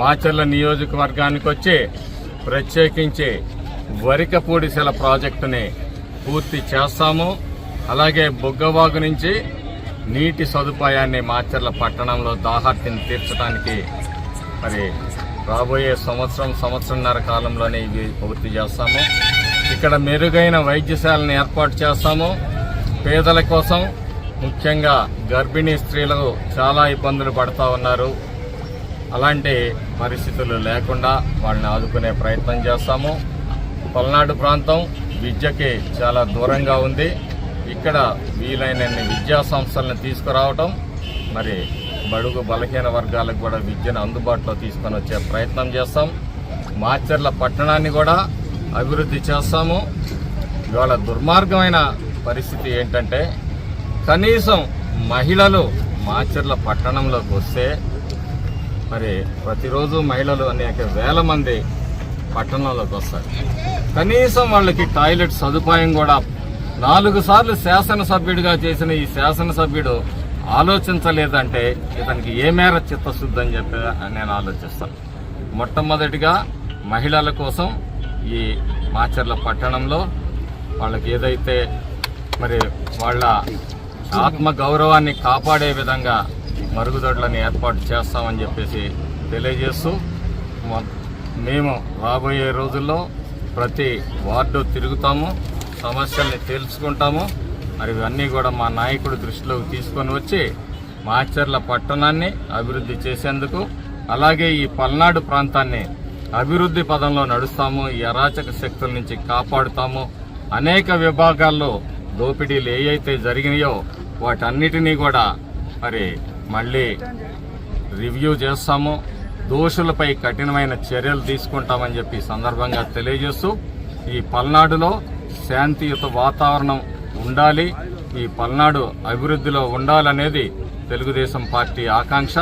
మాచర్ల నియోజకవర్గానికి వచ్చి ప్రత్యేకించి వరికపూడిశల ప్రాజెక్టుని పూర్తి చేస్తాము. అలాగే బుగ్గవాగు నుంచి నీటి సదుపాయాన్ని మాచర్ల పట్టణంలో దాహార్తిని తీర్చడానికి మరి రాబోయే సంవత్సరం సంవత్సరంన్నర కాలంలోనే ఇవి పూర్తి చేస్తాము. ఇక్కడ మెరుగైన వైద్యశాలను ఏర్పాటు చేస్తాము. పేదల కోసం ముఖ్యంగా గర్భిణీ స్త్రీలకు చాలా ఇబ్బందులు పడతా ఉన్నారు. అలాంటి పరిస్థితులు లేకుండా వాళ్ళని ఆదుకునే ప్రయత్నం చేస్తాము. పల్నాడు ప్రాంతం విద్యకి చాలా దూరంగా ఉంది. ఇక్కడ వీలైనన్ని విద్యా సంస్థలను తీసుకురావటం మరి బడుగు బలహీన వర్గాలకు కూడా విద్యను అందుబాటులో తీసుకొని వచ్చే ప్రయత్నం చేస్తాం. మాచర్ల పట్టణాన్ని కూడా అభివృద్ధి చేస్తాము. ఇవాళ దుర్మార్గమైన పరిస్థితి ఏంటంటే కనీసం మహిళలు మాచర్ల పట్టణంలోకి వస్తే మరి ప్రతిరోజు మహిళలు అనేక వేల మంది పట్టణంలోకి వస్తారు. కనీసం వాళ్ళకి టాయిలెట్ సదుపాయం కూడా నాలుగు సార్లు శాసనసభ్యుడిగా చేసిన ఈ శాసనసభ్యుడు ఆలోచించలేదంటే ఇతనికి ఏ మేర చిత్తశుద్ధి అని చెప్పి నేను ఆలోచిస్తాను. మొట్టమొదటిగా మహిళల కోసం ఈ మాచర్ల పట్టణంలో వాళ్ళకి ఏదైతే మరి వాళ్ళ ఆత్మ గౌరవాన్ని కాపాడే విధంగా మరుగుదొడ్లను ఏర్పాటు చేస్తామని చెప్పేసి తెలియజేస్తూ మేము రాబోయే రోజుల్లో ప్రతి వార్డు తిరుగుతాము సమస్యల్ని తెలుసుకుంటాము మరి ఇవన్నీ కూడా మా నాయకుడు దృష్టిలోకి తీసుకొని వచ్చి మాచర్ల పట్టణాన్ని అభివృద్ధి చేసేందుకు అలాగే ఈ పల్నాడు ప్రాంతాన్ని అభివృద్ధి పదంలో నడుస్తాము ఈ అరాచక శక్తుల నుంచి కాపాడుతాము. అనేక విభాగాల్లో దోపిడీలు ఏవైతే జరిగినాయో వాటన్నిటినీ కూడా మరి మళ్ళీ రివ్యూ చేస్తాము. దోషులపై కఠినమైన చర్యలు తీసుకుంటామని చెప్పి సందర్భంగా తెలియజేస్తూ ఈ పల్నాడులో శాంతియుత వాతావరణం ఉండాలి. ఈ పల్నాడు అభివృద్ధిలో ఉండాలనేది తెలుగుదేశం పార్టీ ఆకాంక్ష.